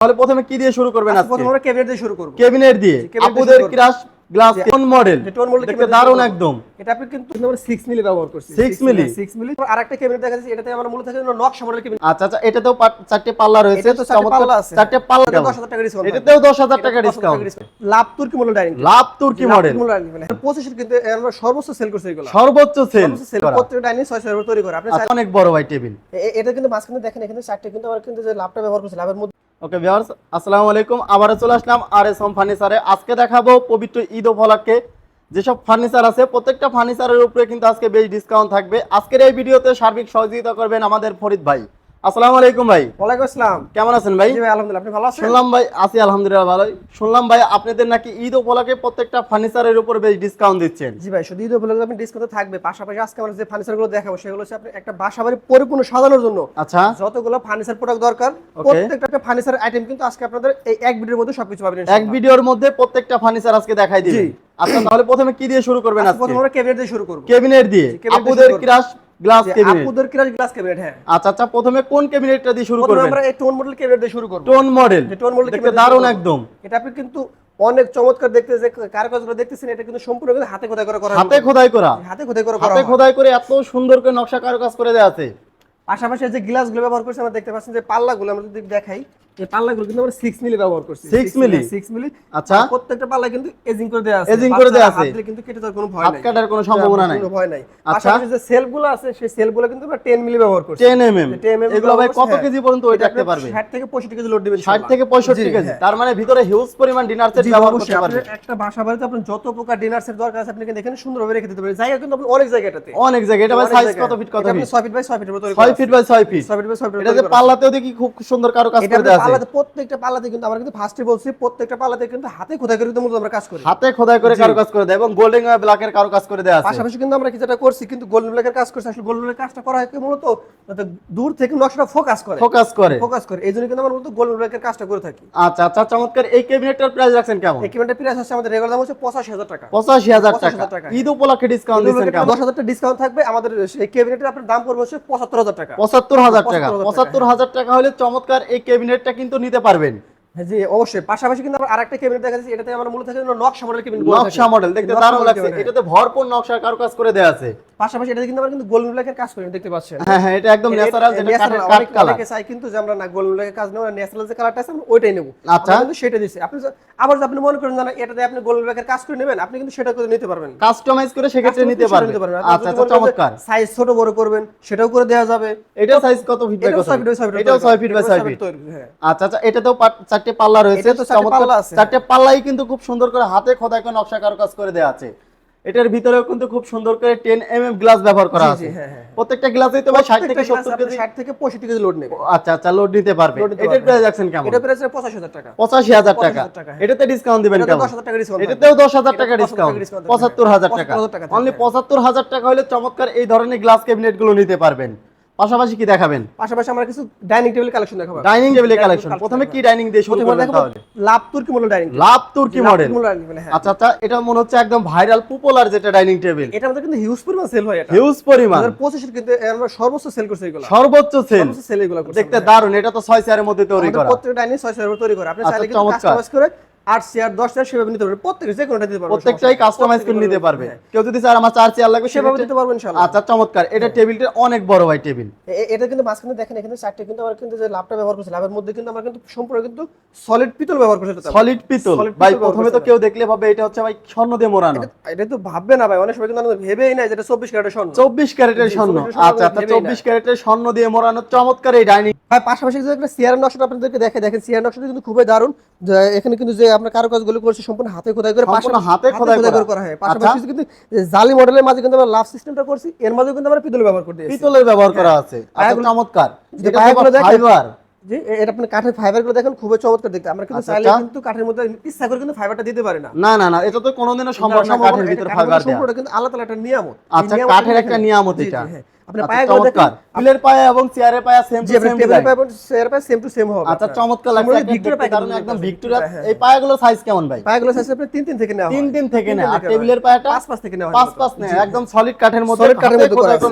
তাহলে প্রথমে কি দিয়ে শুরু করবেন আজকে আজকে? প্রথমে আমরা ক্যাবিনেট দিয়ে শুরু করব। কেবিনেট দিয়ে। আপুদের ক্রাশ গ্লাস কোন মডেল টোন মডেল দেখতে দারুণ একদম। এটা আপনি কিন্তু আমরা 6 মিলি ব্যবহার করছি 6 মিলি? 6 মিলি আর একটা ক্যাবিনেট দেখা যাচ্ছে এটাতে আমরা মূলত থাকে নকশা মডেল ক্যাবিনেট আচ্ছা আচ্ছা এটাতেও চারটে পাল্লা রয়েছে চারটে চমৎকার- পাল্লা আছে। চারটে পাল্লা এটা 10000 টাকা ডিসকাউন্ট এটাতেও 10000 টাকা ডিসকাউন্ট লাভ তুর্কি মডেল ডাইনিং লাভ তুর্কি মডেল পঁচিশের কিন্তু আমরা সর্বোচ্চ সেল করছি এগুলো। সর্বোচ্চ সেল সেল প্রত্যেকটা ডাইনিং ছয় ছয় তৈরি করে। আপনি অনেক বড় ভাই টেবিল। এটা কিন্তু মাঝখানে দেখেন এখানে চারটে কিন্তু আমরা কিন্তু যে লাভটা ব্যবহার করছি লাভের মধ্যে ওকে ভিউয়ার্স আসসালামু আলাইকুম। আবারও চলে আসলাম আর এস হোম ফার্নিচারে আজকে দেখাবো পবিত্র ঈদ উপলক্ষে যেসব ফার্নিচার আছে, প্রত্যেকটা ফার্নিচারের উপরে কিন্তু আজকে বেশ ডিসকাউন্ট থাকবে। আজকের এই ভিডিওতে সার্বিক সহযোগিতা করবেন আমাদের ফরিদ ভাই। আসসালামু আলাইকুম ভাই। ওয়ালাইকুম আসসালাম। কেমন আছেন ভাই? ভাই আলহামদুলিল্লাহ আপনি ভালো আছেন? শুনলাম ভাই আছি আলহামদুলিল্লাহ ভালোই। শুনলাম ভাই আপনাদের নাকি ঈদ উপলক্ষে প্রত্যেকটা ফার্নিচারের উপর বেশ ডিসকাউন্ট দিচ্ছেন। জি ভাই শুধু ঈদ উপলক্ষে আপনি ডিসকাউন্ট থাকবে। পাশাপাশি আজকে আমরা যে ফার্নিচারগুলো দেখাবো সেগুলো হচ্ছে আপনি একটা বাসা বাড়ি পরিপূর্ণ সাজানোর জন্য। আচ্ছা। যতগুলো ফার্নিচার প্রোডাক্ট দরকার. প্রত্যেকটা ফার্নিচার আইটেম কিন্তু আজকে আপনাদের এই এক ভিডিওর মধ্যে সবকিছু পাবেন এক ভিডিওর মধ্যে প্রত্যেকটা ফার্নিচার আজকে দেখাই দিবেন। আচ্ছা তাহলে প্রথমে কি দিয়ে শুরু করবেন আজকে আজকে? প্রথমে আমরা ক্যাবিনেট দিয়ে শুরু করব। Cabinet দিয়ে। আপুদের ক্রাশ গ্লাস যে কেবিনেট আপুদের গ্লাস ক্যাবিনেট হ্যাঁ। আচ্ছা আচ্ছা প্রথমে কোন ক্যাবিনেটটা দিয়ে শুরু প্রথমে আমরা এই টোন মডেল ক্যাবিনেট দিয়ে শুরু করব। টোন মডেল টোন মডেল দেখতে দারুণ একদম। এটা আপনি কিন্তু অনেক চমৎকার দেখতে যে কারুকাজগুলো দেখতেছেন এটা কিন্তু সম্পূর্ণ কিন্তু হাতে খোদাই করে করা হাতে খোদাই করা। হাতে খোদাই করা হাতে খোদাই করে এত সুন্দর করে নকশা কারুকাজ করে দেওয়া আছে। পাশাপাশি যে গ্লাসগুলো ব্যবহার করছি আমরা দেখতে পাচ্ছেন যে পাল্লাগুলো আমরা যদি দেখাই এই পাল্লাগুলো কিন্তু আমরা 6 মিলি ব্যবহার করছি। 6 মিলি? 6 মিলি আচ্ছা। প্রত্যেকটা পাল্লা কিন্তু এজিং করে দেওয়া আছে। Aging করে দেওয়া আছে। হাত কিন্তু কেটে যাওয়ার কোনো ভয় হাত কাটার কোনো সম্ভাবনা নাই। কোনো ভয় নাই। আচ্ছা। যে সেলগুলো আছে সেই সেলগুলো কিন্তু আমরা 10 মিলি ব্যবহার করছি। 10 এমএম 10 এগুলো ভাই কত কেজি। পর্যন্ত ওই রাখতে পারবে 60 থেকে 65 কেজি লোড দিবেন 60 থেকে 65 কেজি। তার মানে ভিতরে হিউজ পরিমাণ ডিনার সেট ব্যবহার করতে একটা বাসা বাড়িতে আপনি যত প্রকার ডিনার সেট দরকার আছে আপনি কিন্তু এখানে সুন্দরভাবে রেখে দিতে পারেন জায়গা কিন্তু আপনি অনেক জায়গাটাতে। অনেক জায়গা। এটা ভাই সাইজ। কত ফিট কত ফিট 6 ফিট বাই 6 ফিটের মতো 6 feet by 6 feet 6 feet by 6 feet এটা যে পাল্লাতেও দেখি খুব সুন্দর কারুকাজ কাজ করে আপনি পাল্লাতে প্রত্যেকটা পাল্লাতে কিন্তু আমরা কিন্তু ফার্স্টে বলছি প্রত্যেকটা পাল্লাতে কিন্তু হাতে খোদাই করে কিন্তু আমরা কাজ করি। হাতে খোদাই করে কারুকাজ করে দেয় এবং গোল্ডেন ব্ল্যাক এর কারুকাজ করে দেওয়া আছে। পাশাপাশি কিন্তু আমরা কিছুটা করছি কিন্তু গোল্ডেন ব্ল্যাকের কাজ করছি আসলে গোল্ডেন ব্ল্যাকের কাজটা করা হয় মূলত দূর থেকে নকশাটা ফোকাস করে। ফোকাস করে। ফোকাস করে। এই কিন্তু আমরা মূলত গোল্ডেন ব্ল্যাকের কাজটা করে থাকি। আচ্ছা আচ্ছা চমৎকার। এই প্রাইস রাখছেন কেমন? একুইপমেন্টের প্রাইস আছে আমাদের রেগুলার দাম হচ্ছে পঁচাশি হাজার টাকা। পঁচাশি হাজার টাকা 85,000 টাকা। ঈদ উপলক্ষে ডিসকাউন্ট দিচ্ছেন কেমন? দশ হাজার টাকা ডিসকাউন্ট থাকবে। আমাদের এই ক্যাবিনেটের আপনার দাম পড়বে হচ্ছে পঁচাত্তর হাজার টাকা। পঁচাত্তর হাজার টাকা। 75,000 পঁচাত্তর হাজার টাকা হলে চমৎকার এই ক্যাবিনেটটা কিন্তু নিতে পারবেন। জি অবশ্যই। পাশাপাশি কিন্তু আমরা আরেকটা ক্যাবিনেট দেখা যাচ্ছে এটাতে আমরা মূলত থাকে নকশা মডেল ক্যাবিনেট নকশা মডেল দেখতে দারুণ লাগছে। এটাতে ভরপুর নকশার কারুকাজ করে দেওয়া আছে। পাশাপাশি এটাতে কিন্তু আমরা কিন্তু গোল্ডেন ব্ল্যাকের কাজ করি দেখতে পাচ্ছেন। হ্যাঁ হ্যাঁ এটা একদম ন্যাচারাল যেটা কালার অনেকে চায় কিন্তু যে আমরা না গোল্ডেন ব্ল্যাকের কাজ নেব ন্যাচারাল যে কালারটা আছে আমরা ওইটাই নেব। আচ্ছা। কিন্তু সেটা দিছি। আপনি আবার যদি আপনি মনে করেন না এটাতে আপনি গোল্ডেন ব্ল্যাকের কাজ করে নেবেন আপনি কিন্তু সেটা করে নিতে পারবেন। কাস্টমাইজ করে সেক্ষেত্রে নিতে পারবেন। আচ্ছা আচ্ছা চমৎকার। সাইজ ছোট বড় করবেন সেটাও করে দেওয়া যাবে। এটা সাইজ কত ফিট বাই এটাও কত ফিট বাই ফিট এটাও 6 ফিট বাই 6 ফিট হ্যাঁ। আচ্ছা আচ্ছা এটাতেও পা- চারটে পাল্লা রয়েছে এটাতেও চারটে পাল্লাই কিন্তু খুব সুন্দর করে হাতে খোদাই করে নকশা কারুকাজ করে দেওয়া আছে। এটার ভিতরেও কিন্তু খুব সুন্দর করে 10 এমএম গ্লাস ব্যবহার করা আছে জি, হ্যাঁ, হ্যাঁ। প্রত্যেকটা গ্লাসেই তো ভাই 60 থেকে 70 কেজি। 60 থেকে 65 কেজি লোড নেবে আচ্ছা আচ্ছা লোড নিতে পারবে। এটার প্রাইস রাখছেন কেমন? এটা প্রাইস 85000 টাকা। 85000 টাকা। 85,000 টাকা, হ্যাঁ। এটাতে ডিসকাউন্ট দিবেন কেমন? 10000 টাকা ডিসকাউন্ট এটাতেও 10000 টাকা এটাতে 10,000 ডিসকাউন্ট discount থাকবে, 75000 টাকা। অনলি থাকবে। 75000 টাকা হলে চমৎকার এই ধরনের গ্লাস ক্যাবিনেটগুলো নিতে পারবেন। পাশাপাশি কি দেখাবেন? পাশাপাশি আমরা কিছু ডাইনিং টেবিল কালেকশন দেখাবো। ডাইনিং টেবিলের কালেকশন প্রথমে কি ডাইনিং দিয়ে শুরু করবেন তাহলে? লাভ তুর্কি মডেল ডাইনিং লাভ তুর্কি মডেল হ্যাঁ। আচ্ছা আচ্ছা এটা মনে হচ্ছে একদম ভাইরাল পপুলার যেটা ডাইনিং টেবিল এটা আমাদের কিন্তু হিউজ পরিমাণ সেল হয় এটা। হিউজ পরিমাণ। 2025 এর কিন্তু আমরা সর্বোচ্চ সেল করছি এগুলো। সর্বোচ্চ সেল সেল এগুলো দেখতে দারুণ এটা তো ছয় চেয়ারের মধ্যে তৈরি করা। প্রত্যেকটা ডাইনিং 6 চেয়ার তৈরি করে। আপনি আচ্ছা, চাইলে কিন্তু। কাস্টমাইজ করে 8 চেয়ার 10 চেয়ার সেভাবে নিতে পারবেন যে কোনোটা দিতে পারবেন প্রত্যেকটাই কাস্টমাইজ করে নিতে পারবে। কেউ যদি স্যার আমার চার চেয়ার লাগবে হ্যাঁ। সেভাবে দিতে পারবেন ইনশাআল্লাহ। আচ্ছা চমৎকার। এটা টেবিলটা অনেক বড় ভাই টেবিল। এটা কিন্তু মাঝখানে দেখেন এখানে চারটে কিন্তু আমরা কিন্তু যে লাভটা ব্যবহার করছি লাভের মধ্যে কিন্তু আমরা কিন্তু সম্পূর্ণ কিন্তু সলিড পিতল ব্যবহার করছি সলিড পিতল। ভাই প্রথমে তো কেউ দেখলে ভাবে এটা হচ্ছে ভাই স্বর্ণ দিয়ে মোড়ানো। এটা- তো ভাববে না ভাই অনেক সময় কিন্তু ভেবেই নাই যেটা 24 ক্যারেটের স্বর্ণ। চব্বিশ ক্যারেটের স্বর্ণ। আচ্ছা আচ্ছা ভেবেই না। চব্বিশ ক্যারেটের স্বর্ণ দিয়ে মোড়ানো চমৎকার এই ডাইনিং ভাই পাশাপাশি যে একটা চেয়ারের নকশাটা আপনাদেরকে দেখে দেখেন চেয়ার নকশাটা কিন্তু খুবই দারুণ। এখানে কিন্তু যে আমরা কারুকাজগুলো করছি সম্পূর্ণ হাতে খোদাই করে সম্পূর্ণ হাতে খোদাই করে। করা হয়। পাশাপাশি কিন্তু জালি মডেলের মাঝে কিন্তু আমরা লাভ সিস্টেমটা করছি এর মাঝেও কিন্তু আমরা পিতল ব্যবহার করতে পিতলের ব্যবহার করা আছে। আচ্ছা পায়াগুলো- চমৎকার। ফাইবার জি এটা আপনি কাঠের ফাইবারগুলো দেখেন খুবই চমৎকার দেখতে। আমরা কিন্তু আচ্ছা, চাইলে আচ্ছা। কিন্তু কাঠের মধ্যে ইচ্ছা করে কিন্তু ফাইবারটা দিতে পারি না। না না না এটা তো কোনোদিনও সম্ভব না কাঠের ভিতর ফাইবার দেওয়া কিন্তু আলাদা একটা নিয়ামত। আচ্ছা কাঠের একটা নিয়ামত এটা। জি, হ্যাঁ। আপনি আচ্ছা, দেখেন চমৎকার পায়ে পায়া এবং চেয়ারের পায়ে সেম টু সেম টেবিলের পায়ে এবং চেয়ার পায়ে সেম টু সেম হবে আচ্ছা চমৎকার লাগছে একদম ভিক্টোরিয়া পায়া একদম দেখতে ভিক্টোরিয়া এই পায়াগুলোর সাইজ কেমন ভাই পায়াগুলো সাইজ আপনি তিন তিন থেকে নেওয়া তিন হয়। তিন থেকে নেওয়া আর টেবিলের পায়েটা হয়। পায়াটা পাঁচ পাঁচ থেকে নেওয়া হয় পাঁচ মূলত। পাঁচ নেয় একদম সলিড কাঠের মতো সলিড কাঠের মতো করা খোদাই আছে।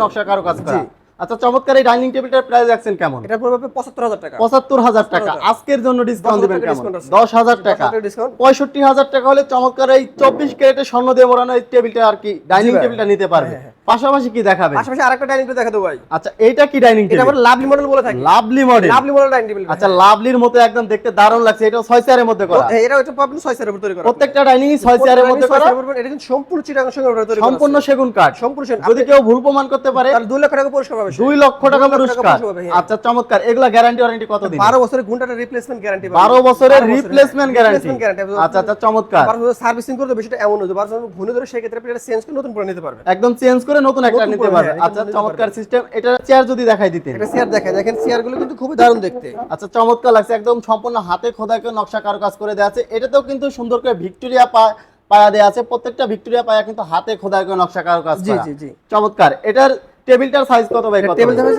কাজ করা। আচ্ছা চমৎকার এই ডাইনিং টেবিলটার প্রাইস রাখছেন কেমন? এটা পড়বে পঁচাত্তর হাজার টাকা। পঁচাত্তর হাজার টাকা। আজকের জন্য ডিসকাউন্ট 10,000 দিবেন কেমন? discount আছে। দশ হাজার টাকা। 10,000 discount। পঁয়ষট্টি হাজার টাকা হলে চমৎকার এই চব্বিশ ক্যারেটের স্বর্ণ দিয়ে মোড়ানো এই টেবিলটা আর কি ডাইনিং টেবিলটা নিতে পারবে। হ্যাঁ, হ্যাঁ। পাশাপাশি কি দেখাবে পাশাপাশি আরেকটা ডাইনিং টেবিল দেখা দেবো ভাই। আচ্ছা এইটা কি ডাইনিং এটা টেবিল? আমরা লাভলি মডেল বলে থাকি। Lovely model lovely model dining table. আচ্ছা লাভলির মতো একদম দেখতে দারুণ লাগছে। এটা ছয় চেয়ারের মধ্যে করা। এটা হচ্ছে পাবেন ছয় চেয়ারের উপর তৈরি করা। প্রত্যেকটা ডাইনিং ছয় চেয়ারের মধ্যে করা। এটা কিন্তু সম্পূর্ণ চিটাগাং তৈরি সম্পূর্ণ সেগুন কাঠ। সম্পূর্ণ সেগুন। যদি কেউ ভুল প্রমাণ করতে পারে তার দুই লক্ষ টাকা পুরস্কার লক্ষ টাকা পুরস্কার। হ্যাঁ। আচ্ছা চমৎকার। এগুলা গ্যারান্টি ওয়ারেন্টি কতদিন বারো বছরের ঘন্টাটা রিপ্লেসমেন্ট গ্যারান্টি বারো বছরের রিপ্লেসমেন্ট গ্যারান্টি আচ্ছা আচ্ছা চমৎকার। সার্ভিসিং করতে বিষয়টা এমন হচ্ছে বারো বছর ঘুরে ধরে সেক্ষেত্রে আপনি এটা চেঞ্জ করে নতুন করে নিতে পারবেন। একদম চেঞ্জ করে নতুন একটা নিতে করে, চমৎকার সিস্টেম এটা চেয়ার যদি দেখাই দিতেন। এটা চেয়ার দেখেন চেয়ারগুলো কিন্তু খুবই দারুণ দেখতে। আচ্ছা চমৎকার লাগছে। একদম সম্পূর্ণ হাতে খোদাই করে নকশা কারুকাজ করে দেওয়া আছে। এটাতেও কিন্তু সুন্দর করে ভিক্টোরিয়া পা- পায়া দেওয়া আছে। প্রত্যেকটা ভিক্টোরিয়া পায়া কিন্তু হাতে খোদাই করে নকশা কারুকাজ জি জি জি। চমৎকার। এটার টেবিলটার সাইজ কত ভাই? কত? টেবিল ভাই?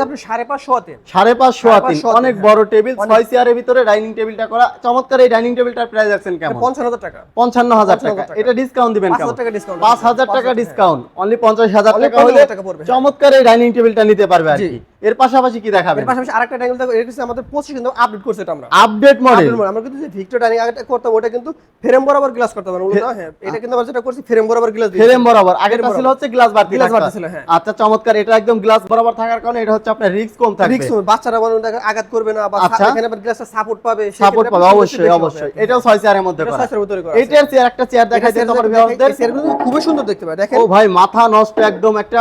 আপনি অনেক। বড় টেবিল ছয় চেয়ারের ভিতরে ডাইনিং টেবিলটা করা। চমৎকার এই ডাইনিং টেবিলটার প্রাইস রাখছেন কেমন? পঞ্চান্ন হাজার টাকা। পঞ্চান্ন হাজার 55,000 টাকা। এটা ডিসকাউন্ট দিবেন কেমন হাজার টাকা discount পাঁচ হাজার টাকা ডিসকাউন্ট অনলি পঞ্চাশ হাজার Only টাকা হলে 50,000 টাকা। চমৎকার এই ডাইনিং টেবিলটা নিতে পারবে আর কি। এর পাশাপাশি কি দেখাবেন? এর পাশাপাশি আরেকটা ডাইনিং দেখো এটা হচ্ছে আমাদের পঁচিশ কিন্তু আপডেট করছে এটা আমরা। Update model. আমরা কিন্তু যে ভিক্টর ডাইনিং আগেটা করতাম ওটা কিন্তু ফ্রেম বরাবর গ্লাস করতে পারব ওটা হ্যাঁ এটা কিন্তু আমরা যেটা করছি ফ্রেম বরাবর গ্লাস ফ্রেম বরাবর। বরাবর। ছিল হচ্ছে গ্লাস Glass থাকতো। বাড়তি ছিল, হ্যাঁ। আচ্ছা চমৎকার। এটা একদম গ্লাস বরাবর থাকার কারণে এটা হচ্ছে আপনার রিস্ক কম থাকবে। রিক্স বাচ্চারা দেখেন আঘাত করবে না বা আচ্ছা। এখানে আবার গ্লাসটা সাপোর্ট পাবে সাপোর্ট পাবে। অবশ্যই অবশ্যই। এটাও ছয় চেয়ারের মধ্যে করা। ছয় চেয়ারের ভিতরে করা। এটার চেয়ার একটা চেয়ার দেখাই এটা তোমার ভিউয়ারদের চেয়ারগুলো খুবই সুন্দর দেখতে পায় দেখেন। ও ভাই মাথা নষ্ট একদম একটা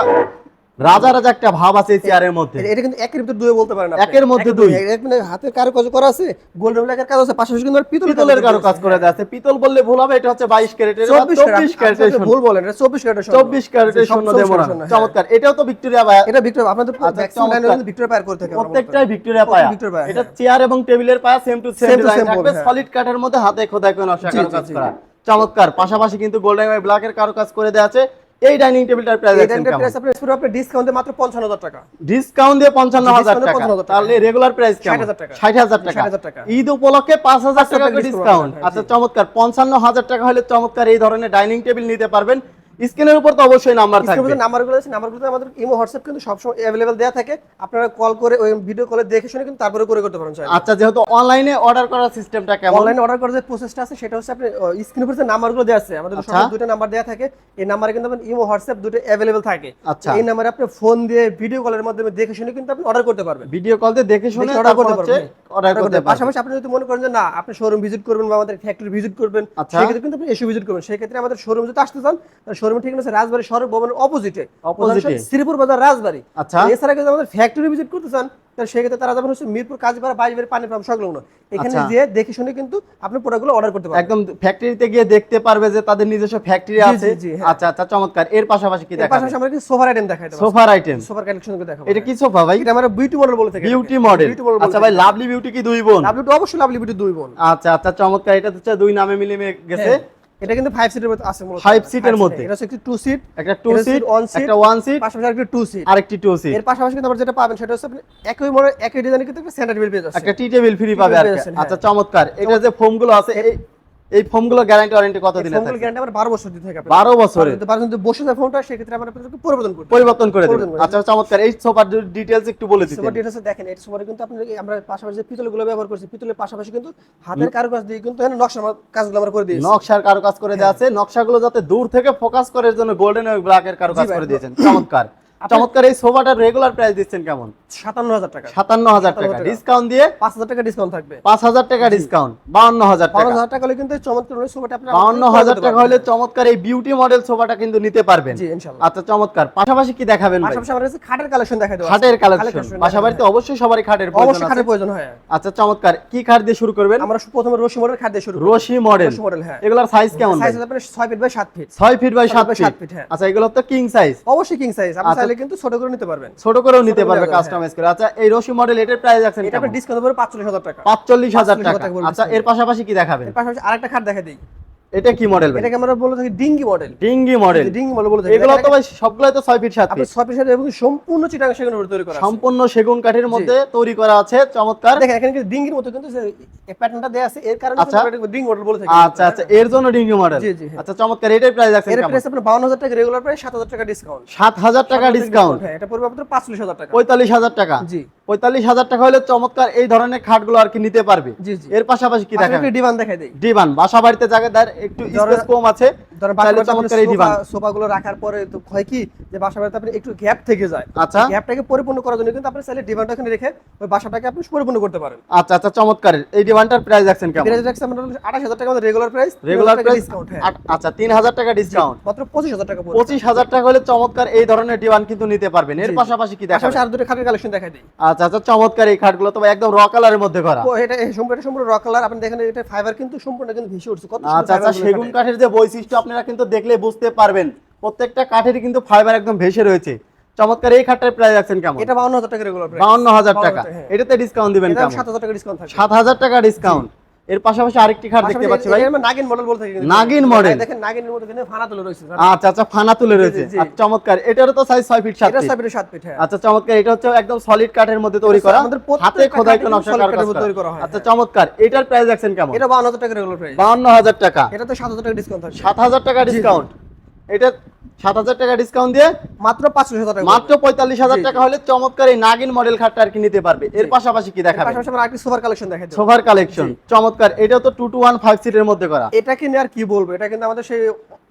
রাজা রাজা একটা ভাব আছে এই চেয়ারের মধ্যে। এটা- কিন্তু একের ভিতরে দুই বলতে পারেন। একের মধ্যে দুই। এক মানে হাতের কারও কাজ করা আছে গোল্ডেন ব্ল্যাকের কাজ আছে পাশাপাশি কিন্তু আবার পিতলের কারও কাজ করে দেওয়া আছে। পিতল বললে ভুল হবে এটা হচ্ছে বাইশ ক্যারেটের বা চব্বিশ চব্বিশ ক্যারেটের ক্যারেট ভুল বলেন এটা চব্বিশ ক্যারেটের স্বর্ণ। চব্বিশ ক্যারেটের শূন্য 24 দিয়ে মোড়ানো। ক্যারেটের স্বর্ণ, হ্যাঁ। চমৎকার। এটাও তো ভিক্টোরিয়া ভাই এটা ভিক্টোরিয়া আপনাদের আচ্ছা। কিন্তু ভিক্টোরিয়া পায়ার করে থাকে প্রত্যেকটাই ভিক্টোরিয়া পায়া। পায়া, এটা হ্যাঁ। চেয়ার এবং টেবিলের পায়া সেম টু সেম ডিজাইন থাকবে। হ্যাঁ। সলিড কাঠের মধ্যে হাতে খোদাই করে নকশা জি, কারও কাজ করা। চমৎকার। পাশাপাশি কিন্তু গোল্ডেন ব্ল্যাকের কারও কাজ করে দেওয়া আছে। এই ডাইনিং টেবিলটার প্রাইস আছে প্রাইস আপনার পুরো আপনি ডিসকাউন্টে মাত্র 55000 টাকা। ডিসকাউন্ট দিয়ে পঞ্চান্ন হাজার Discount দিয়ে টাকা। 55,000 টাকা। তাহলে রেগুলার প্রাইস কেমন? 60,000 টাকা। হাজার টাকা। 60,000 টাকা। ঈদ উপলক্ষে পাঁচ হাজার টাকা টাকা ডিসকাউন্ট আচ্ছা চমৎকার। পঞ্চান্ন হাজার টাকা হলে চমৎকার এই ধরনের ডাইনিং টেবিল নিতে পারবেন। স্ক্রিনের উপর তো অবশ্যই নাম্বার থাকবে। স্ক্রিনে নাম্বারগুলো আছে নাম্বারগুলোতে আমাদের ইমো হোয়াটসঅ্যাপ কিন্তু সবসময় অ্যাভেলেবেল দেওয়া থাকে। আপনারা কল করে ওই ভিডিও কলে দেখে শুনে কিন্তু তারপরে করে করতে পারেন চাইলে। আচ্ছা যেহেতু অনলাইনে অর্ডার করার সিস্টেমটা কেমন? অনলাইনে অর্ডার করার যে প্রসেসটা আছে সেটা হচ্ছে আপনি স্ক্রিনের উপর যে নাম্বারগুলো দেওয়া আছে আমাদের আচ্ছা। সব দুটো নাম্বার দেওয়া থাকে। এই নাম্বারে কিন্তু আপনার ইমো হোয়াটসঅ্যাপ দুটো অ্যাভেলেবেল থাকে। আচ্ছা। এই নাম্বারে আপনি ফোন দিয়ে ভিডিও কলের মাধ্যমে দেখে শুনে কিন্তু আপনি অর্ডার করতে পারবেন। ভিডিও কল দিয়ে দেখে শুনে অর্ডার করতে পারবেন। অর্ডার করতে পারবেন। পাশাপাশি আপনি যদি মনে করেন যে না আপনি শোরুম ভিজিট করবেন বা আমাদের ফ্যাক্টরি ভিজিট করবেন আচ্ছা। সেক্ষেত্রে কিন্তু আপনি এসে ভিজিট করবেন। সেক্ষেত্রে আমাদের শোরুম যদি আসতে চান শোরুম ঠিক আছে রাজবাড়ি সড়ক ভবনের অপোজিটে শ্রীপুর বাজার রাজবাড়ি। আচ্ছা। এছাড়া কিন্তু আমাদের ফ্যাক্টরি ভিজিট করতে চান তাহলে সেক্ষেত্রে তারা যাবেন হচ্ছে মিরপুর কাজীপাড়া বাইশবাড়ি পানি পাম্প সংলগ্ন। এখানে আচ্ছা। গিয়ে দেখে শুনে কিন্তু আপনি প্রোডাক্টগুলো অর্ডার করতে পারবেন। একদম ফ্যাক্টরিতে গিয়ে দেখতে পারবে যে তাদের নিজস্ব ফ্যাক্টরি আছে। জি, জি, হ্যাঁ। আচ্ছা আচ্ছা চমৎকার। এর পাশাপাশি কি এর দেখাবেন? পাশাপাশি আমরা কিন্তু সোফার আইটেম দেখাই দেবো সোফার আইটেম সোফার কালেকশন দেখাবো। এটা কি সোফা ভাই? এটা আমরা বিউটি মডেল বলে থাকি বিউটি মডেল আচ্ছা ভাই লাভলি বিউটি কি দুই বোন? লাভলি অবশ্যই লাভলি বিউটি দুই বোন। আচ্ছা আচ্ছা চমৎকার। এটা দুই নামে মিলে গেছে। হ্যাঁ। এটা কিন্তু ফাইভ সিটের মধ্যে আছে মূলত Five সিটের এর মধ্যে। এটা হচ্ছে টু সিট একটা টু এটা সিট হচ্ছে সিট একটা ওয়ান সিট পাশাপাশি আরেকটা টু সিট আরেকটি টু সিট এর পাশাপাশি কিন্তু আমরা যেটা পাবেন সেটা হচ্ছে আপনি একই মডেল একই ডিজাইনের কিন্তু একটা সেন্টার টেবিল পেয়ে যাচ্ছেন একটা টি টেবিল ফ্রি পাবে আর। পেয়েছেন, হ্যাঁ। আচ্ছা চমৎকার এটা যে ফোমগুলো আছে এই এই গুলো গ্যারান্টি ওয়ারেন্টি কত দিনের ফোনগুলো থাকে গ্যারান্টি আমরা 12 বছর দিয়ে থাকে আপনাদের। বারো বছরে যদি বারো যদি বসে যায় ফোনটা সেক্ষেত্রে আমরা আপনাদেরকে পরিবর্তন করি পরিবর্তন করে করে আচ্ছা চমৎকার। এই সোফার ডিটেলস একটু বলে দিতেন। সুপার ডিটেলসে দেখেন এই সুপারে কিন্তু আপনি আমরা পাশাপাশি যে পিতলগুলো ব্যবহার করছি পিতলের পাশাপাশি কিন্তু হাতের কারুকাজ দিয়ে কিন্তু এখানে নকশা আমার কাজগুলো আমরা করে দিয়েছি। নকশার কারও কাজ করে দেওয়া আছে। নকশাগুলো যাতে দূর থেকে ফোকাস করে এর জন্য গোল্ডেন এবং ব্ল্যাকের কারও কাজ করে দিয়েছেন। চমৎকার। চমৎকার এই সোফাটার রেগুলার প্রাইস দিচ্ছেন কেমন? সাতান্ন হাজার টাকা। সাতান্ন হাজার টাকা। ডিসকাউন্ট দিয়ে পাঁচ হাজার টাকা ডিসকাউন্ট থাকবে। পাঁচ হাজার টাকা ডিসকাউন্ট বাউন্ন হাজার টাকা। হাজার টাকা হলে কিন্তু চমৎকার হলে সোফাটা আপনি বাউন্ন হাজার টাকা হলে চমৎকার এই বিউটি মডেল সোফাটা কিন্তু নিতে পারবেন। জি ইনশাআল্লাহ। আচ্ছা চমৎকার। পাশাপাশি কি দেখাবেন পাশাপাশি আমার কাছে খাটের কালেকশন দেখাই দেবো। খাটের কালেকশন বাড়িতে অবশ্যই সবারই খাটের প্রয়োজন অবশ্যই খাটের প্রয়োজন হয়। আচ্ছা চমৎকার। কি খাট দিয়ে শুরু করবেন? আমরা প্রথমে রশি মডেল খাট দিয়ে শুরু রশি মডেল রশি মডেল হ্যাঁ। এগুলোর সাইজ কেমন সাইজ আপনার ছয় ফিট বাই সাত ফিট ছয় ফিট বাই ছয় সাত ফিট সাত ফিট। আচ্ছা এগুলো তো কিং সাইজ অবশ্যই কিং সাইজ আচ্ছা। চাইলে কিন্তু ছোট করে নিতে পারবেন। ছোট করেও নিতে পারবে কাস্টমাইজ করে আচ্ছা এই রশি মডেল এটার প্রাইস আছে এটা ডিসকাউন্ট করে পাঁচচল্লিশ হাজার টাকা। পাঁচচল্লিশ 45,000 টাকা। টাকা আচ্ছা এর পাশাপাশি কি দেখাবেন? এর পাশাপাশি আরেকটা খাট দেখা দিই। এটা কি মডেল এটাকে আমরা বলে থাকি ডিঙ্গি মডেল ডিঙ্গি মডেল ডিঙ্গি মডেল বলে থাকি। এগুলো তো ভাই সবগুলাই তো ছয় ফিট সাত আপনি ফিট ছয় পিসের এবং সম্পূর্ণ চিটাং সেগুলো তৈরি করা। সম্পূর্ণ সেগুন কাঠের মধ্যে তৈরি করা আছে চমৎকার। দেখেন এখানে কিন্তু ডিঙ্গির মতো কিন্তু প্যাটার্নটা দেয়া আছে। এর কারণে আচ্ছা। ডিঙ্গি মডেল বলে থাকি। আচ্ছা আচ্ছা এর জন্য ডিঙ্গি মডেল জি, জি, হ্যাঁ। আচ্ছা চমৎকার এটার প্রাইস আছে এর প্রাইস আপনার 52000 টাকা রেগুলার প্রাইস 7000 টাকা ডিসকাউন্ট সাত হাজার টাকা ডিসকাউন্ট হ্যাঁ এটা পড়বে আপনার 45000 টাকা। পঁয়তাল্লিশ হাজার টাকা। জি। পঁয়তাল্লিশ হাজার টাকা হলে চমৎকার এই ধরনের খাটগুলো আর কি নিতে পারবে। এর পাশাপাশি কি দেখা ডিমান্ড দেখাই দিই। ডিবান বাসা বাড়িতে জায়গাদার একটু কম আছে। চমৎকার এই ডিবান সোফা গুলো রাখার পরে তো হয় কি যে বাসা বাড়িতে আপনি একটু গ্যাপ থেকে যায়। আচ্ছা। গ্যাপটাকে পরিপূর্ণ করার জন্য কিন্তু আপনি চাইলে ডিমান্ডটা এখানে রেখে ওই বাসাটাকে আপনি পরিপূর্ণ করতে পারেন। আচ্ছা আচ্ছা চমৎকার। এই ডিবানটার প্রাইস রাখছেন কেমন? প্রাইস রাখছে আমরা 28000 টাকা আমাদের regular price regular price discount হ্যাঁ। আচ্ছা তিন হাজার টাকা ডিসকাউন্ট মাত্র 25000 টাকা পড়বে। পঁচিশ হাজার টাকা হলে চমৎকার এই ধরনের ডিবান কিন্তু নিতে পারবেন। এর। পাশাপাশি কি দেখাবেন? আর দুটো খাটের কালেকশন দেখাই দিই। আচ্ছা আচ্ছা চমৎকার এই খাটগুলো তো একদম র কালারের মধ্যে করা এটা সম্পূর্ণ সম্পূর্ণ রক কালার আপনি দেখেন এটা ফাইবার কিন্তু সম্পূর্ণ কিন্তু ভেসে উঠছে। কত আচ্ছা আচ্ছা সেগুন কাঠের যে বৈশিষ্ট্য আপনারা কিন্তু দেখলে বুঝতে পারবেন প্রত্যেকটা কাঠেরই কিন্তু ফাইবার একদম ভেসে রয়েছে। চমৎকার এই খাটটার প্রাইস আছেন কেমন? এটা 52000 টাকা রেগুলার প্রাইস বাউন্ন হাজার টাকা। এটাতে ডিসকাউন্ট দিবেন কেমন? 7000 টাকা ডিসকাউন্ট থাকবে। সাত হাজার টাকা ডিসকাউন্ট এর পাশাপাশি আরেকটি খাট দেখতে পাচ্ছি ভাই। এটা নাগিন মডেল বলতে নাগিন মডেল এই দেখেন নাগিনের মধ্যে কিন্তু ফানা তুলে রয়েছে আচ্ছা আচ্ছা ফানা তুলে রয়েছে। জি। আচ্ছা, চমৎকার। এটারও তো সাইজ 6 ফিট সাত এটা ফিট 7 ফিট 7 ফিট হ্যাঁ। আচ্ছা চমৎকার। এটা হচ্ছে একদম সলিড কাঠের মধ্যে তৈরি করা। আমাদের হাতে খোদাই করা নকশা কাঠের মধ্যে তৈরি করা হয়, আচ্ছা চমৎকার। এটার প্রাইস রাখছেন কেমন? এটা 52000 টাকা রেগুলার প্রাইস বাউন্ন হাজার টাকা। এটা তো 7000 টাকা ডিসকাউন্ট সাত হাজার টাকা ডিসকাউন্ট এটা সাত হাজার টাকা ডিসকাউন্ট দিয়ে মাত্র 55000 টাকা মাত্র পঁয়তাল্লিশ হাজার টাকা হলে চমৎকার এই নাগিন মডেল খাটটা আর কি নিতে পারবে। এর পাশাপাশি কি দেখাবে পাশাপাশি আমরা আরেকটি সোফার কালেকশন দেখাই সোফার কালেকশন চমৎকার। এটা তো টু টু ওয়ান ফাইভ সিটের মধ্যে করা। এটাকে নিয়ে আর কি বলব? এটা কিন্তু আমাদের সেই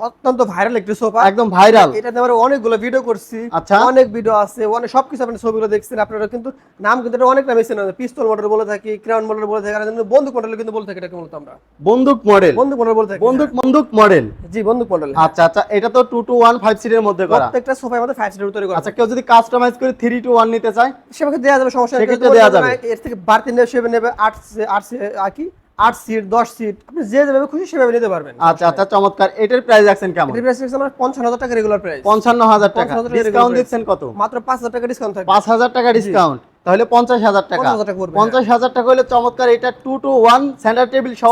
অত্যন্ত ভাইরাল একটি সোফা একদম ভাইরাল এটা আমরা অনেকগুলো ভিডিও করছি। আচ্ছা। অনেক ভিডিও আছে। অনেক সবকিছু আপনি ছবিগুলো দেখছেন। আপনারা কিন্তু নাম কিন্তু এটা অনেক নাম পিস্তল মডেল বলে থাকি ক্রাউন মডেল বলে থাকি আর কিন্তু বন্দুক মডেল কিন্তু বলে থাকি এটাকে মূলত আমরা। বন্দুক মডেল বন্দুক মডেল বলে থাকি বন্দুক বন্দুক মডেল হ্যাঁ। জি বন্দুক মডেল আচ্ছা আচ্ছা। এটা তো টু টু ওয়ান ফাইভ সিটের মধ্যে করা। প্রত্যেকটা সোফার মধ্যে ফাইভ সিটের তৈরি করা। আচ্ছা কেউ যদি কাস্টমাইজ করে থ্রি টু ওয়ান নিতে চায় সেভাবে দেওয়া যাবে সমস্যা নেই। দেয়া যাবে। এর থেকে বাড়তি নেবে সেভাবে নেবে আট সি- আট সি- আর কি? আট সিট দশ সিট আপনি যে যেভাবে খুশি সেভাবে নিতে পারবেন। আচ্ছা আচ্ছা চমৎকার। এটার প্রাইস রাখছেন কেমন? এটার price রাখছি আমরা পঞ্চান্ন হাজার টাকা রেগুলার প্রাইস পঞ্চান্ন হাজার টাকা। 55,000 টাকা ডিসকাউন্ট দিচ্ছেন কত? মাত্র পাঁচ হাজার টাকা ডিসকাউন্ট থাকবে। পাঁচ হাজার টাকা ডিসকাউন্ট তাহলে পঞ্চাশ হাজার টাকা। 50,000 টাকা পড়বে, হ্যাঁ। পঞ্চাশ হাজার টাকা হলে চমৎকার এটা two two one centre table সহ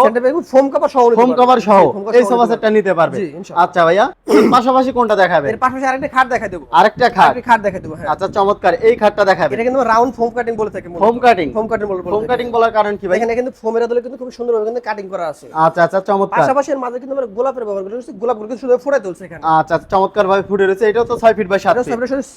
ফোম কাভার সহ হোম কভার সহ। এই সোফা নিতে সেটটা নিতে পারবে। আচ্ছা ভাইয়া পাশাপাশি কোনটা দেখাবে এর পাশাপাশি আরেকটা খাট দেখাই দেবো। আরেকটা খাট? খাট দেখাই দেবো হ্যাঁ। আচ্ছা চমৎকার। এই খাটটা দেখাবে এটা কিন্তু রাউন্ড ফোম কাটিং বলে থাকি ফোম কাটিং ফোম কাটিং বলে ফোম কাটিং বলার কারণ কি ভাই? এখানে কিন্তু ফোমের আদলে কিন্তু খুব সুন্দরভাবে কিন্তু কাটিং করা আছে। আচ্ছা আচ্ছা চমৎকার। পাশাপাশি এর মাঝে কিন্তু আমরা গোলাপের ব্যবহার করেছি গোলাপগুলো কিন্তু শুধু ফুটাই তুলছে এখানে। আচ্ছা আচ্ছা চমৎকার ভাবে ফুটে রয়েছে। এটাও তো ছয় ফিট বাই ফিট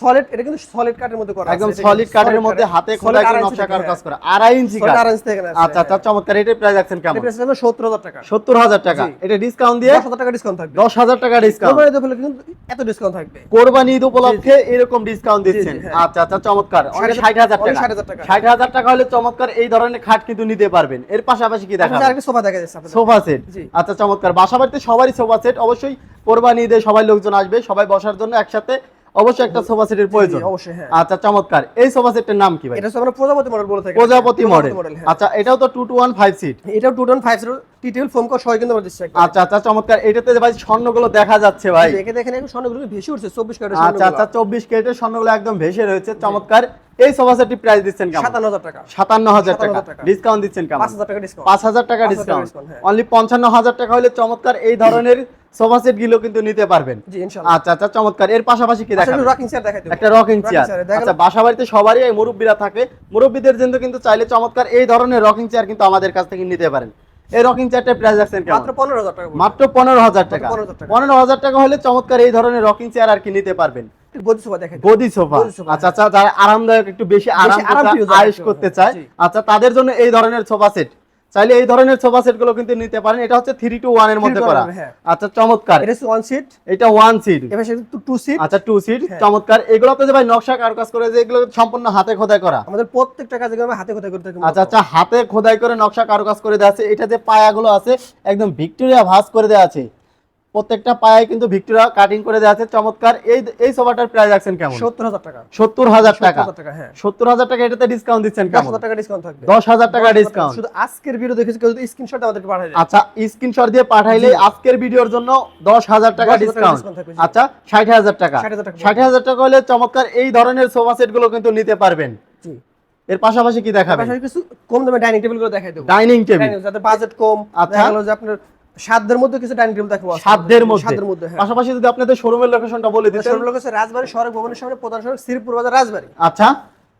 সলিড এটা কিন্তু সলিড কাঠের মধ্যে করা একদম সলিড কাঠের মধ্যে কাঠের- হাতে নকশা কাজ হ্যাঁ। করা। আড়াই ইঞ্চি আড়াই ইঞ্চি আচ্ছা আচ্ছা হ্যাঁ। চমৎকার। এটার প্রাইস রাখছেন কেমন? এটা price হলো 70,000 টাকা। সত্তর হাজার টাকা। এটা ডিসকাউন্ট দিয়ে দশ হাজার টাকা ডিসকাউন্ট থাকবে। দশ হাজার টাকা ডিসকাউন্ট কোরবানির ঈদে কিন্তু এত ডিসকাউন্ট থাকবে। কোরবানি ঈদ উপলক্ষে এরকম ডিসকাউন্ট দিচ্ছেন। হ্যাঁ। আচ্ছা আচ্ছা চমৎকার। অনেক ষাট ষাট হাজার অনেক টাকা। 60,000 টাকা। হলে চমৎকার এই ধরনের খাট কিন্তু নিতে পারবেন। এর পাশাপাশি কি দেখা আরেকটা সোফা দেখা যাচ্ছে সোফা সেট। আচ্ছা চমৎকার। বাসা বাড়িতে সবারই সোফা সেট। অবশ্যই কোরবানি ঈদে সবাই লোকজন আসবে। সবাই বসার জন্য একসাথে অবশ্যই একটা সোফা সেটের প্রয়োজন। অবশ্যই, হ্যাঁ। আচ্ছা চমৎকার। এই সোফা সেটের নাম কি ভাই? এটা আমরা প্রজাপতি মডেল বলে থাকি। প্রজাপতি মডেল হ্যাঁ। আচ্ছা এটাও তো সিট এটাও টু টন ফাইভ ফোম কর কিন্তু আমরা দিচ্ছি আচ্ছা আচ্ছা চমৎকার। এটাতে ভাই স্বর্ণগুলো দেখা যাচ্ছে ভাই। দেখে দেখেন এখন স্বর্ণগুলো ভেসে উঠছে চব্বিশ ক্যারেট আচ্ছা আচ্ছা চব্বিশ কেটের স্বর্ণগুলো একদম ভেসে রয়েছে চমৎকার। এই সোফা সেটটি প্রাইস দিচ্ছেন কেমন? সাতান্ন হাজার টাকা। সাতান্ন হাজার টাকা। 57,000 টাকা। ডিসকাউন্ট দিচ্ছেন কেমন? পাঁচ হাজার টাকা ডিসকাউন্ট পাঁচ হাজার টাকা ডিসকাউন্ট। অনলি পঞ্চান্ন হাজার টাকা হলে চমৎকার। এই ধরনের সোফা সেটগুলো কিন্তু নিতে পারবেন। জি ইনশাআল্লাহ আচ্ছা আচ্ছা চমৎকার। এর পাশাপাশি কি দেখাবেন রকিং চেয়ার দেখাই দেবো। একটা রকিং চেয়ার আচ্ছা বাসা বাড়িতে সবারই এই মুরব্বীরা থাকে। মুরব্বীদের জন্য কিন্তু চাইলে চমৎকার এই ধরনের রকিং চেয়ার কিন্তু আমাদের কাছ থেকে নিতে পারেন। এই রকিং চেয়ারটার প্রাইস রাখছেন মাত্র পনেরো হাজার টাকা মাত্র পনেরো হাজার টাকা। 15,000 টাকা। হলে চমৎকার এই ধরনের রকিং চেয়ার আর কি নিতে পারবেন। গদি সোফা গদি সোফা। আচ্ছা আচ্ছা যারা আরামদায়ক একটু বেশি আরাম আয়েশ করতে চায় আচ্ছা তাদের জন্য এই ধরনের সোফা সেট। চাইলে এই ধরনের সোফা সেটগুলো কিন্তু নিতে পারেন। এটা হচ্ছে থ্রি টু ওয়ানের মধ্যে করা। 1 হ্যাঁ। আচ্ছা চমৎকার। এটা ওয়ান সিট এটা ওয়ান সিট টু সিট আচ্ছা টু সিট চমৎকার চমৎকার। এগুলোতে যে ভাই নকশা কার কাজ করে যে এগুলো সম্পূর্ণ হাতে খোদাই করা। আমাদের প্রত্যেকটা কাজে হাতে খোদাই করতে থাকি। আচ্ছা আচ্ছা হাতে খোদাই করে নকশা কারুকাজ করে দেওয়া আছে। এটা যে পায়াগুলো আছে একদম ভিক্টোরিয়া ভাস করে দেওয়া আছে। প্রত্যেকটা পায়ে কিন্তু ভিক্টোরিয়া কাটিং করে দেওয়া আছে। চমৎকার। এই এই সোফাটার প্রাইস রাখছেন কেমন? সত্তর হাজার টাকা। সত্তর হাজার টাকা 70,000 টাকা। হ্যাঁ। টাকা এটাতে ডিসকাউন্ট দিচ্ছেন কেমন? হাজার টাকা ডিসকাউন্ট থাকবে। দশ হাজার টাকা ডিসকাউন্ট শুধু আজকের ভিডিও দেখেছি কেউ যদি স্ক্রিনশট আমাদেরকে পাঠায় দেয়। আচ্ছা স্ক্রিনশট দিয়ে পাঠাইলে আজকের ভিডিওর জন্য হাজার টাকা 10,000 টাকা ডিসকাউন্ট। আচ্ছা ষাট হাজার টাকা। 60,000 টাকা। হলে চমৎকার এই ধরনের সোফা সেটগুলো কিন্তু নিতে পারবেন। জি। এর পাশাপাশি কি দেখাবেন? পাশাপাশি কিছু কম দামে ডাইনিং টেবিলগুলো দেখাই দেবো। ডাইনিং টেবিল যাদের বাজেট কম। আচ্ছা। যে আপনার সাতদের মধ্যে কিছু ডাইনিং টেবিল দেখাবো সাধ্যের মধ্যে? সাতদের মধ্যে হ্যাঁ। পাশাপাশি যদি আপনাদের শোরুমের লোকেশনটা বলে দিতেন। শোরুম লোকেশন রাজবাড়ী সড়ক ভবনের সামনে প্রধান সড়ক শ্রীপুর বাজার রাজবাড়ী। আচ্ছা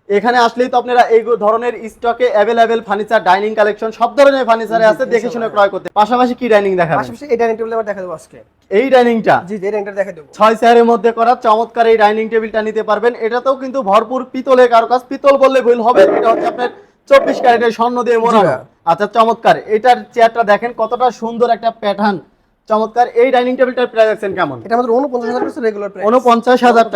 এখানে আসলেই তো আপনারা এই ধরনের স্টকে অ্যাভেলেবেল ফার্নিচার ডাইনিং কালেকশন সব ধরনের ফার্নিচারে আছে দেখে শুনে ক্রয় করতে। পাশাপাশি কি ডাইনিং দেখাবেন? পাশাপাশি এই ডাইনিং টেবিল আমরা দেখা দেবো আজকে। এই ডাইনিংটা জি এই ডাইনিংটা দেখা দেবো। ছয় চেয়ারের মধ্যে করা চমৎকার এই ডাইনিং টেবিলটা নিতে পারবেন। এটাতেও কিন্তু ভরপুর পিতলের কারুকাজ পিতল বললে ভুল হবে এটা হচ্ছে আপনার চব্বিশ ক্যারেটের স্বর্ণ দিয়ে মোড়ানো। আচ্ছা চমৎকার। এটার চেয়ারটা দেখেন কতটা সুন্দর একটা প্যাটার্ন চমৎকার এই ডাইনিং টেবিলটার প্রাইস কেমন? এটা আমাদের উনপঞ্চাশ হাজার টাকা রেগুলার প্রাইস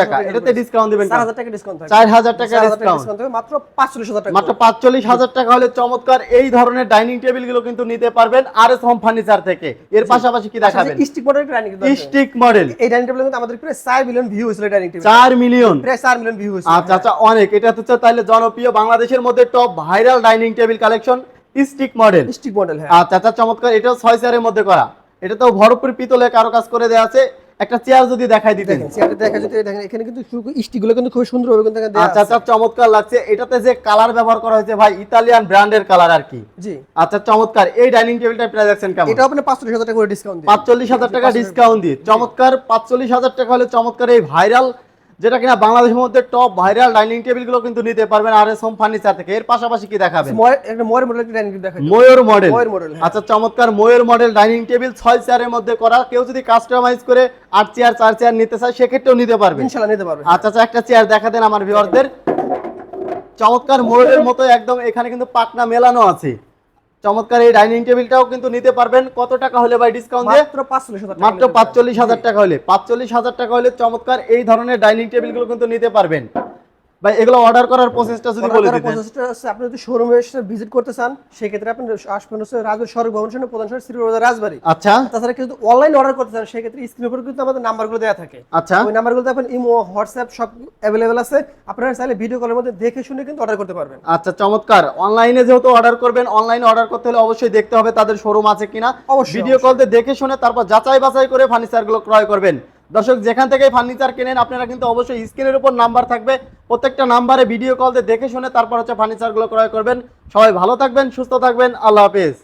টাকা এটাতে ডিসকাউন্ট দিবেন চার কেমন? হাজার টাকা ডিসকাউন্ট থাকবে। চার হাজার টাকা ডিসকাউন্ট মাত্র পাঁচচল্লিশ হাজার টাকা। মাত্র পাঁচচল্লিশ হাজার টাকা হলে চমৎকার এই ধরনের ডাইনিং টেবিলগুলো কিন্তু নিতে পারবেন আর এস হোম ফার্নিচার থেকে। এর পাশাপাশি কি দেখাবেন? Stick model dining table stick model এই ডাইনিং টেবিল কিন্তু আমাদের প্রায় চার মিলিয়ন ভিউ হয়েছিল ডাইনিং টেবিল চার মিলিয়ন প্রায় চার মিলিয়ন ভিউ হয়েছিল। আচ্ছা আচ্ছা অনেক। এটা হচ্ছে তাহলে জনপ্রিয় বাংলাদেশের মধ্যে top viral dining table collection stick model stick model হ্যাঁ। আচ্ছা আচ্ছা চমৎকার এটাও ছয় চেয়ারের মধ্যে করা। এটা তো ভরপুর পিতলে কারও কাজ করে দেওয়া আছে। একটা চেয়ার যদি দেখাই দিতেন। চেয়ারটা দেখা যদি দেখেন এখানে কিন্তু স্টিকগুলো কিন্তু খুব সুন্দর হবে কিন্তু আচ্ছা আচ্ছা চমৎকার লাগছে। এটাতে যে কালার ব্যবহার করা হয়েছে ভাই ইতালিয়ান ব্র্যান্ডের কালার আর কি। জি। আচ্ছা চমৎকার। এই ডাইনিং টেবিলটা প্রাইস আছেন কেমন? এটা আপনি পাঁচচল্লিশ হাজার টাকা করে ডিসকাউন্ট দিয়ে পাঁচচল্লিশ হাজার টাকা ডিসকাউন্ট দিয়ে। চমৎকার পাঁচচল্লিশ হাজার টাকা হলে চমৎকার এই ভাইরাল যেটা কিনা বাংলাদেশের মধ্যে টপ ভাইরাল ডাইনিং টেবিলগুলো কিন্তু নিতে পারবেন আর এস হোম ফার্নিচার থেকে। এর পাশাপাশি কি দেখাবেন? ময়ের একটা ময়ের মডেল ডাইনিং টেবিল দেখা ময়ূর মডেল ময়ূর model, হ্যাঁ। আচ্ছা চমৎকার ময়ূর মডেল ডাইনিং টেবিল ছয় চেয়ারের মধ্যে করা। কেউ যদি কাস্টমাইজ করে আট চেয়ার চার চেয়ার নিতে চায় সেক্ষেত্রেও নিতে পারবে ইনশাআল্লাহ নিতে পারবে আচ্ছা আচ্ছা একটা চেয়ার দেখা দেন আমার ভিউয়ারদের চমৎকার ময়ূরের মতো একদম এখানে কিন্তু পাকনা মেলানো আছে। চমৎকার এই ডাইনিং টেবিলটাও কিন্তু নিতে পারবেন। কত টাকা হলে ভাই ডিসকাউন্ট দিয়ে? মাত্র পাঁচচল্লিশ হাজার টাকা মাত্র নিতে পারবে। পাঁচচল্লিশ হাজার টাকা হলে পাঁচচল্লিশ হাজার টাকা হলে চমৎকার এই ধরনের ডাইনিং টেবিলগুলো কিন্তু নিতে পারবেন। ভাই এগুলো অর্ডার করার প্রসেসটা যদি বলে দিতেন। process টা হচ্ছে আপনি যদি শোরুমে এসে ভিজিট করতে চান সেক্ষেত্রে আপনি আসবেন হচ্ছে রাজবাড়ী সড়ক ভবন প্রধান সড়ক রাজবাড়ী। আচ্ছা। তাছাড়া কিন্তু অনলাইন অর্ডার করতে চান সেক্ষেত্রে স্ক্রিনের উপর কিন্তু আমাদের নাম্বারগুলো দেওয়া থাকে। আচ্ছা। ওই নাম্বারগুলোতে আপনি ইমো হোয়াটসঅ্যাপ সব অ্যাভেলেবেল আছে। আপনারা চাইলে ভিডিও কলের মধ্যে দেখে শুনে কিন্তু অর্ডার করতে পারবেন। আচ্ছা চমৎকার। অনলাইনে যেহেতু অর্ডার করবেন অনলাইনে অর্ডার করতে হলে অবশ্যই দেখতে হবে তাদের শোরুম আছে কিনা। ভিডিও কলতে দেখে শুনে তারপর যাচাই বাছাই করে ফার্নিচারগুলো ক্রয় করবেন। দর্শক, যেখান থেকে ফার্নিচার কেনেন, আপনারা কিন্তু অবশ্যই স্ক্রিনের উপর নাম্বার থাকবে। প্রত্যেকটা নাম্বারে ভিডিও কলতে দেখে শুনে তারপর হচ্ছে ফার্নিচারগুলো ক্রয় করবেন। সবাই ভালো থাকবেন, সুস্থ থাকবেন, আল্লাহ হাফেজ।